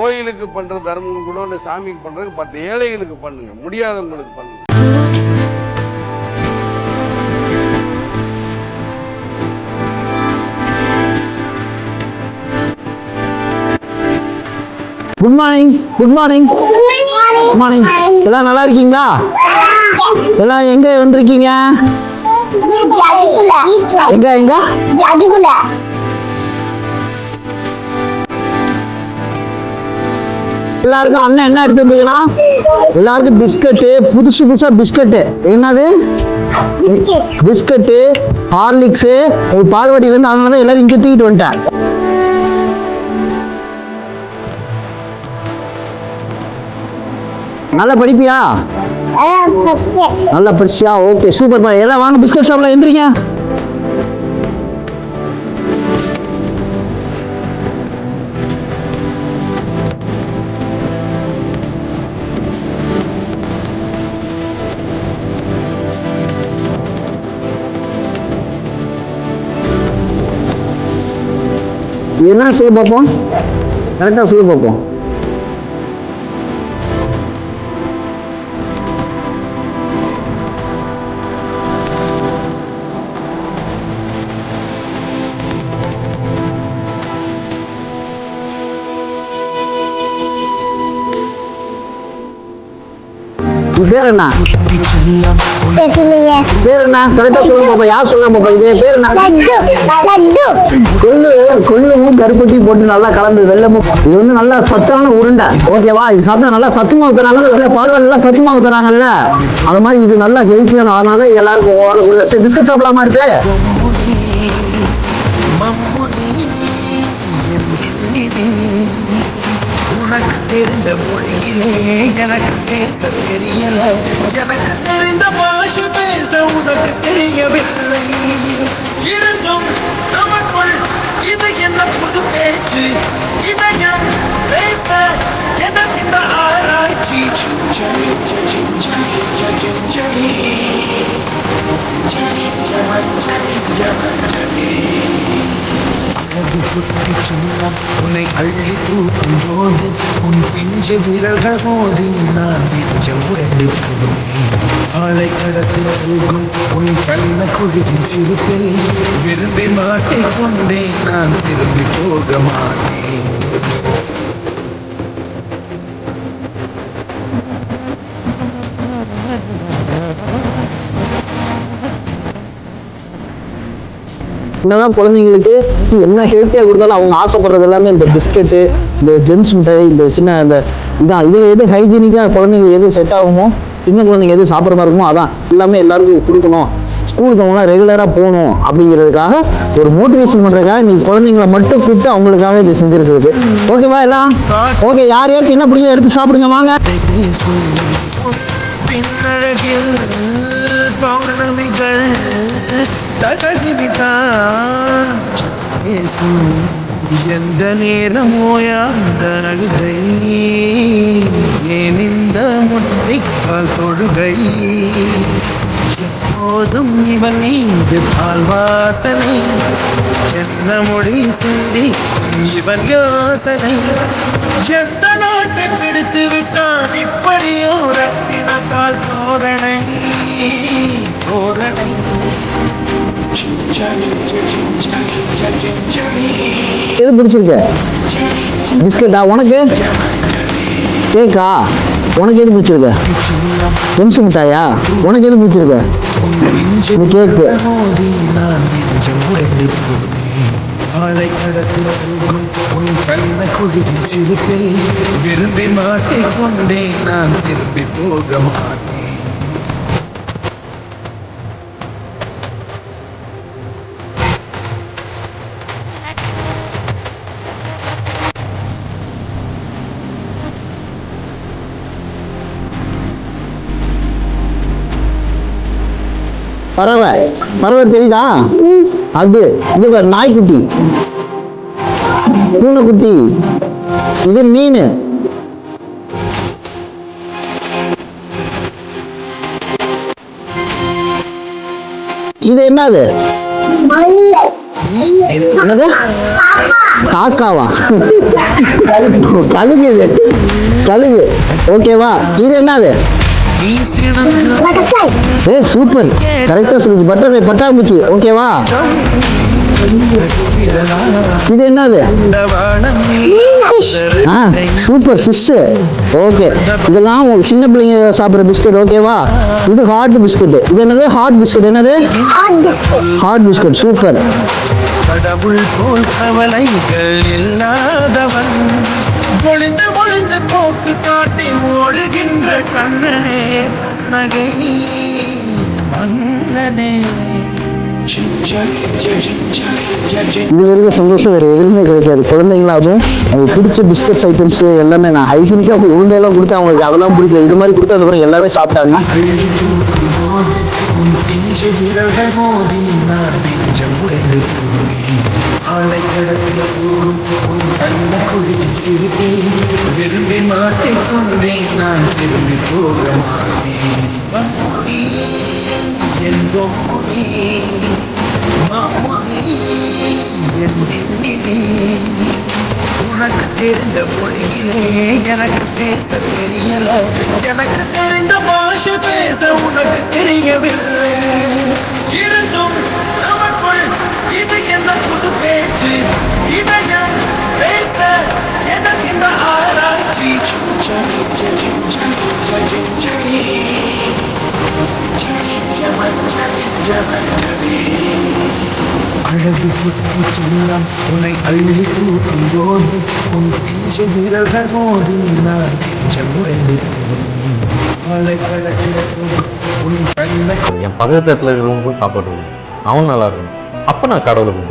கோயிலுக்கு பண்ற தர்மம் கூட இல்லை சாமிக்கு பண்றது பத்து ஏழைகளுக்கு பண்ணுங்க. முடியாதவங்களுக்கு பண்ணுங்க. Good morning good morning good morning எல்லாம் நல்லா இருக்கீங்களா? எல்லாம் எங்க வந்திருக்கீங்க? எங்க எங்க? எல்லாருக்கும் அண்ணன் என்ன எடுத்து வந்தீங்கன்னா எல்லாருக்கும் பிஸ்கட்டு புதுசு புதுசா பிஸ்கட்டு. என்னது? பிஸ்கட்டு ஹார்லிக்ஸு ஒரு பால்வாடியில இருந்து அதனால தான் எல்லாரும் இங்கே தூக்கிட்டு வந்துட்டேன் நல்லா படிப்பியா? நல்லா படிச்சியா? ஓகே சூப்பர் பா எல்லாம் வாங்க பிஸ்கட் ஷாப்ல எந்திரிங்க. என்ன செய்ய பார்ப்போம் கரெக்டாக செய்ய பார்ப்போம் உன் பேர் என்ன பேர் என்ன கரெக்டா சொல்லுங்க பாப்பா. யார் சொல்லுங்க பாப்பா இது? பேர் என்ன கொள்ளு கொள்ளும் கருப்பட்டி போட்டு நல்லா கலந்து வெள்ளமும். இது வந்து நல்லா சத்தான உருண்டை. ஓகேவா? இது சாப்பிட்டா நல்லா சத்துமாவு தராங்க பால்வாடி நல்லா தராங்கல்ல அது மாதிரி இது நல்லா ஹெல்த்தியான அதனால தான் எல்லாருக்கும் பிஸ்கட் சாப்பிடலாமா இருக்கு தெரிந்த மொழியிலே எனக்கு பேச தெரியல. எனக்கு தெரிந்த பாஷை பேச உனக்கு தெரியவில்லை. இருந்தும் நமக்குள் இது என்ன புது பேச்சு? இதயம் பேச எதற்கின்ற இந்த ஆராய்ச்சி. சிஞ்சலி சிஞ்சலி சிஞ்சலி சிஞ்சலி ஜமஞ்சலி ஜமஞ்சலி அழகு புத்தி சின்னம் உன்னை அள்ளி தூக்கும் போது உன் பிஞ்சு விரல்கள் மோதி நான் பிஞ்சம் உடைந்து போனேன் ஆலை கடத்து போகும் உன் கண்ண குழுவின் சிறுப்பில் விரும்பி மாட்டிக் கொண்டேன் நான் திரும்பி போக மாட்டேன். என்னதான் குழந்தைங்களுக்கு என்ன ஹெல்த்தியாக கொடுத்தாலும் அவங்க ஆசைப்படுறது எல்லாமே இந்த பிஸ்கெட்டு இந்த ஜென்ஸ் மிட்டாய் இந்த சின்ன இந்த இதான் இது எது ஹைஜீனிக்காக குழந்தைங்க எது செட் ஆகுமோ சின்ன குழந்தைங்க எது சாப்பிட்ற மாதிரி இருக்குமோ அதான் எல்லாமே எல்லாருக்கும் கொடுக்கணும். ஸ்கூலுக்கு அவங்களாம் ரெகுலராக போகணும் அப்படிங்கிறதுக்காக ஒரு மோட்டிவேஷன் பண்ணுறதுக்காக நீங்கள் குழந்தைங்கள மட்டும் கூப்பிட்டு அவங்களுக்காக இது செஞ்சுருக்குது ஓகேவா எல்லாம்? ஓகே யார் யாருக்கு என்ன பிடிக்கும் எடுத்து சாப்பிடுங்க வாங்க. பின்னழகில் பௌர்ணமிகள். தகசிவிதான் பேசும் எந்த நேரமோ அந்த அழுகை ஏன் இந்த முட்டைக்கால் தொழுகை போதும் இவன் நீந்து பால் வாசனை என்ன மொழி சிந்தி இவன் யோசனை எந்த நாட்டை பிடித்து விட்டான் இப்படியோ ரத்தினத்தால் தோரணை தோரணை எது பிடிச்சிருக்கு? பிஸ்கட்டா? உனக்கு? கேக்கா உனக்கு எது பிடிச்சிருக்கு? ஜெம்ஸ் மிட்டாயா? உனக்கு எது பிடிச்சிருக்கு? இது கேக்கு. மோதி நான் ஆலை கடத்து உன் கண்ண குழுவின் சிறுப்பில் விரும்பி மாட்டிக் நான் திரும்பி போக மாட்டேன். பறவை. பறவை தெரியுதா? அது இது நாய்க்குட்டி. பூனைக்குட்டி. இது மீன். இது என்னது? என்னது? காக்காவா? கழுகு இது. கழுகு. ஓகேவா? இது என்னது? ஏ சூப்பர் கரெக்டாக சொல்லுது. பட்டர்ஃப்ளை பட்டாம்பூச்சி. ஓகேவா இது என்னது? ஆ சூப்பர் ஃபிஷ்ஷு ஓகே இதெல்லாம் சின்ன பிள்ளைங்க சாப்பிட்ற பிஸ்கட் ஓகேவா இது ஹாட் பிஸ்கட் இது என்னது? ஹாட் பிஸ்கட் என்னது? ஹாட் பிஸ்கட் சூப்பர் கடவுள் போல் கவலைகள் இல்லாதவன். ஒளிந்து ஒளிந்து போ காட்டி ஓடுகின்ற கண்ணனே நகை மன்னனே. இது வரைக்கும் சந்தோஷம் வேறு எதுவுமே கிடைக்காது குழந்தைங்களாகவும் அவங்களுக்கு பிடிச்ச பிஸ்கட்ஸ் ஐட்டம்ஸ் எல்லாமே நான் ஹைஜீனிக்காக உருண்டையெல்லாம் கொடுத்து அவங்களுக்கு அதெல்லாம் பிடிக்கல. இது மாதிரி கொடுத்து அதுக்கப்புறம் எல்லாமே சாப்பிட்டாங்க. உன் பிஞ்சு விரல்கள் மோதி நான் நெஞ்சம் உடைந்து போனேன் ஆலை கடத்தில போகும் உன் கண்ண குளிச்சு விரும்பி மாட்டிக்கொண்டேன் நான் திரும்பி போக மாட்டேன். என் பொம்மொழி, மாமொழி, என் உனக்கு தெரிந்த மொழியிலே எனக்கு பேச தெரியல. எனக்கு தெரிந்த பாஷை பேச உனக்கு தெரியவில்லை. இருந்தும் நமக்குள் இது என்ன புது பேச்சு? இதை அழகு புத்தி உன்னை அள்ளி போது உன் மோதி நான் என் பக்கத்துல இருக்கிறவங்களுக்கும் சாப்பாடு அவன் நல்லா இருக்கணும். அப்ப நான் கடவுளை கும்பிடுறேன்.